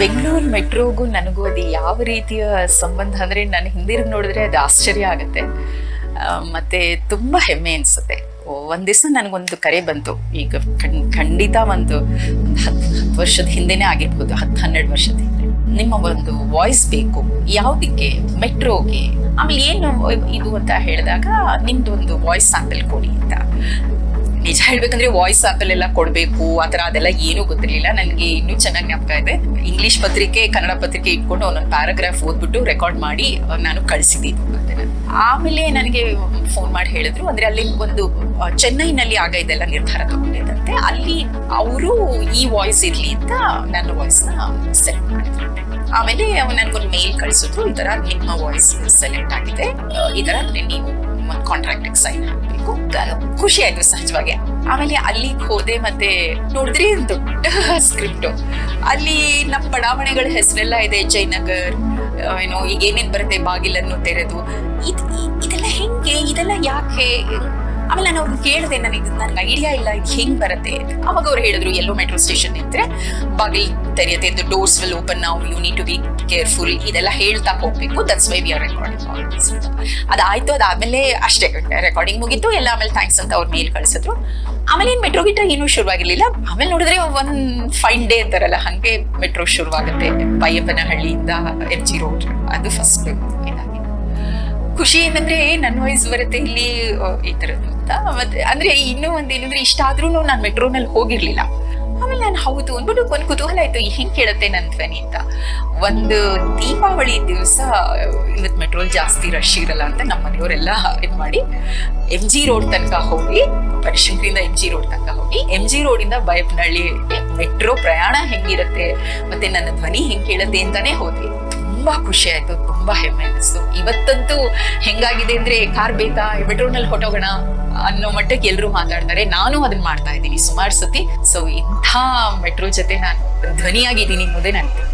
ಬೆಂಗಳೂರು ಮೆಟ್ರೋಗೂ ನನಗೂ ಅದು ಯಾವ ರೀತಿಯ ಸಂಬಂಧ ಅಂದರೆ ನಾನು ಹಿಂದಿರುಗಿ ನೋಡಿದ್ರೆ ಅದು ಆಶ್ಚರ್ಯ ಆಗುತ್ತೆ. ಮತ್ತು ತುಂಬ ಹೆಮ್ಮೆ ಅನಿಸುತ್ತೆ. ಒಂದು ದಿವಸ ನನಗೊಂದು ಕರೆ ಬಂತು. ಈಗ ಖಂಡ್, ಖಂಡಿತ ಒಂದು ಹತ್ತು ವರ್ಷದ ಹಿಂದೆನೇ ಆಗಿರ್ಬೋದು ಹತ್ತು ಹನ್ನೆರಡು ವರ್ಷದ ಹಿಂದೆ. ನಿಮ್ಮ ಒಂದು ವಾಯ್ಸ್ ಬೇಕು. ಯಾವುದಕ್ಕೆ? ಮೆಟ್ರೋಗೆ. ಆಮೇಲೆ ಏನು ಇದು ಅಂತ ಹೇಳಿದಾಗ ನಿಮ್ಮದು ಒಂದು ವಾಯ್ಸ್ ಸ್ಯಾಂಪಲ್ ಕೊಡಿ ಅಂತ. ನಿಜ ಹೇಳ್ಬೇಕಂದ್ರೆ ವಾಯ್ಸ್ ಆಪಲ್ ಎಲ್ಲ ಕೊಡಬೇಕು, ಆ ಥರ ಅದೆಲ್ಲ ಏನೂ ಗೊತ್ತಿರಲಿಲ್ಲ. ನನಗೆ ಇನ್ನೂ ಚೆನ್ನಾಗಿ ಜ್ಞಾಪಕ ಇದೆ. ಇಂಗ್ಲಿಷ್ ಪತ್ರಿಕೆ, ಕನ್ನಡ ಪತ್ರಿಕೆ ಇಟ್ಕೊಂಡು ಒಂದೊಂದು ಪ್ಯಾರಾಗ್ರಾಫ್ ಓದ್ಬಿಟ್ಟು ರೆಕಾರ್ಡ್ ಮಾಡಿ ನಾನು ಕಳಿಸಿದ್ದೀನಿ ಆಮೇಲೆ ನನಗೆ ಫೋನ್ ಮಾಡಿ ಹೇಳಿದ್ರು. ಅಂದ್ರೆ ಅಲ್ಲಿ ಒಂದು ಚೆನ್ನೈನಲ್ಲಿ ಆಗ ಇದೆಲ್ಲ ನಿರ್ಧಾರ ತಗೊಂಡಿದ್ದಂತೆ. ಅಲ್ಲಿ ಅವರು ಈ ವಾಯ್ಸ್ ಇರ್ಲಿ ಅಂತ ನನ್ನ ವಾಯ್ಸ್ನ ಸೆಲೆಕ್ಟ್ ಮಾಡಿದ್ರು. ಆಮೇಲೆ ನನಗೊಂದು ಮೇಲ್ ಕಳಿಸಿದ್ರು. ಈ ತರ ನಿಮ್ಮ ವಾಯ್ಸ್ ಸೆಲೆಕ್ಟ್ ಆಗಿದೆ. ಈ ತರ ನೀವು ಒಂದು ಕಾಂಟ್ರಾಕ್ಟ್ ಸೈನ್ ಖುಷಿ ಆಯ್ತು ಸಹಜವಾಗಿ. ಆಮೇಲೆ ಅಲ್ಲಿಗೆ ಹೋದೆ ಮತ್ತೆ ನೋಡಿದ್ರಿ ದೊಡ್ಡ ಸ್ಕ್ರಿಪ್ಟ್ ಅಲ್ಲಿ ನಮ್ಮ ಬಡಾವಣೆಗಳ ಹೆಸರೆಲ್ಲ ಇದೆ ಜಯನಗರ್ ಏನೋ ಈಗ ಏನೇನ್ ಬರುತ್ತೆ, ಬಾಗಿಲನ್ನು ತೆರೆದು. ಇದ್ ಇದೆಲ್ಲ ಹೆಂಗೆ? ಇದೆಲ್ಲ ಯಾಕೆ? ಆಮೇಲೆ ನಾನು ಅವ್ರನ್ನ ಕೇಳಿದೆ, ನನಗೆ ನನಗೆ ಐಡಿಯಾ ಇಲ್ಲ, ಇದು ಹೆಂಗೆ ಬರುತ್ತೆ ಅಂತ. ಅವಾಗ ಅವ್ರು ಹೇಳಿದ್ರು, ಎಲ್ಲೋ ಮೆಟ್ರೋ ಸ್ಟೇಷನ್ ಇದ್ರೆ ಬಾಗಿಲ್ ತೆರೆಯುತ್ತೆ ದ ಡೋರ್ಸ್ ವಿಲ್ ಓಪನ್ ನಾವು you need to be careful ಇದೆಲ್ಲ ಹೇಳ್ತಾ ಹೋಗ್ಬೇಕು that's why we are recording ಅದಾಯ್ತು, ಅದಾದಮೇಲೆ ಅಷ್ಟೇ ರೆಕಾರ್ಡಿಂಗ್ ಮುಗೀತು, ಎಲ್ಲ ಆಮೇಲೆ ಥ್ಯಾಂಕ್ಸ್ ಅಂತ ಅವ್ರು ಮೇಲ್ ಕಳಿಸಿದ್ರು. ಆಮೇಲೆ ಏನು ಮೆಟ್ರೋ ಗಿಟ್ಟ ಏನೂ ಶುರುವಾಗಿರ್ಲಿಲ್ಲ. ಆಮೇಲೆ ನೋಡಿದ್ರೆ ಒನ್ ಫೈನ್ ಡೇ ಅಂತಾರಲ್ಲ, ಹಂಗೆ ಮೆಟ್ರೋ ಶುರುವಾಗುತ್ತೆ, ಬೈಯಪ್ಪನಹಳ್ಳಿಯಿಂದ ಎಂ ಜಿ ರೋಡ್ ಅದು ಫಸ್ಟ್ ಇದಾಗಿದೆ ಖುಷಿ ಏನಂದ್ರೆ ನನ್ನ ವಾಯ್ಸ್ ಬರುತ್ತೆ ಇಲ್ಲಿ ಈ ತರದ್ದು ಮತ್ತೆ ಅಂದ್ರೆ ಇನ್ನೂ ಒಂದ್ ಏನಂದ್ರೆ ಇಷ್ಟ ಆದ್ರೂ ನಾನು ಮೆಟ್ರೋನಲ್ಲಿ ಹೋಗಿರ್ಲಿಲ್ಲ. ಆಮೇಲೆ ನಾನು ಹೌದು ಅಂದ್ಬಿಟ್ಟು ಒಂದು ಕುತೂಹಲ ಆಯ್ತು ಹೆಂಗ್ ಕೇಳುತ್ತೆ ನನ್ನ ಧ್ವನಿ ಅಂತ. ಒಂದು ದೀಪಾವಳಿ ದಿವಸ ಇವತ್ತು ಮೆಟ್ರೋಲ್ ಜಾಸ್ತಿ ರಶ್ ಇರಲ್ಲ ಅಂತ ನಮ್ಮ ಮನೆಯವರೆಲ್ಲ ಇದು ಮಾಡಿ ಎಂ ಜಿ ರೋಡ್ ತನಕ ಹೋಗಿ ಪರಿಶಂಕರಿಂದ ಎಂ ಜಿ ರೋಡ್ ತನಕ ಹೋಗಿ ಎಂ ಜಿ ರೋಡಿಂದ ಬೈಪ್ನಹಳ್ಳಿ ಮೆಟ್ರೋ ಪ್ರಯಾಣ ಹೆಂಗಿರುತ್ತೆ, ಮತ್ತೆ ನನ್ನ ಧ್ವನಿ ಹೆಂಗ್ ಕೇಳುತ್ತೆ ಅಂತಾನೆ ಹೋದೆ. ತುಂಬಾ ಖುಷಿ ಆಯ್ತು ತುಂಬಾ ಹೆಮ್ಮೆ ಅನಿಸ್ತು ಇವತ್ತಂತೂ ಹೆಂಗಾಗಿದೆ ಅಂದ್ರೆ ಕಾರ್ ಬೇಕಾ, ಮೆಟ್ರೋನಲ್ಲಿ ಹೊಟ್ಟೋಗೋಣ ಅನ್ನೋ ಮಟ್ಟಕ್ಕೆ ಎಲ್ಲರೂ ಮಾತಾಡ್ತಾರೆ. ನಾನು ಅದನ್ನ ಮಾಡ್ತಾ ಇದ್ದೀನಿ ಸುಮಾರು ಸತಿ. ಸೊ ಇಂಥ ಮೆಟ್ರೋ ಜೊತೆ ನಾನು ಧ್ವನಿಯಾಗಿದ್ದೀನಿ ಮುಂದೆ ನನಗೆ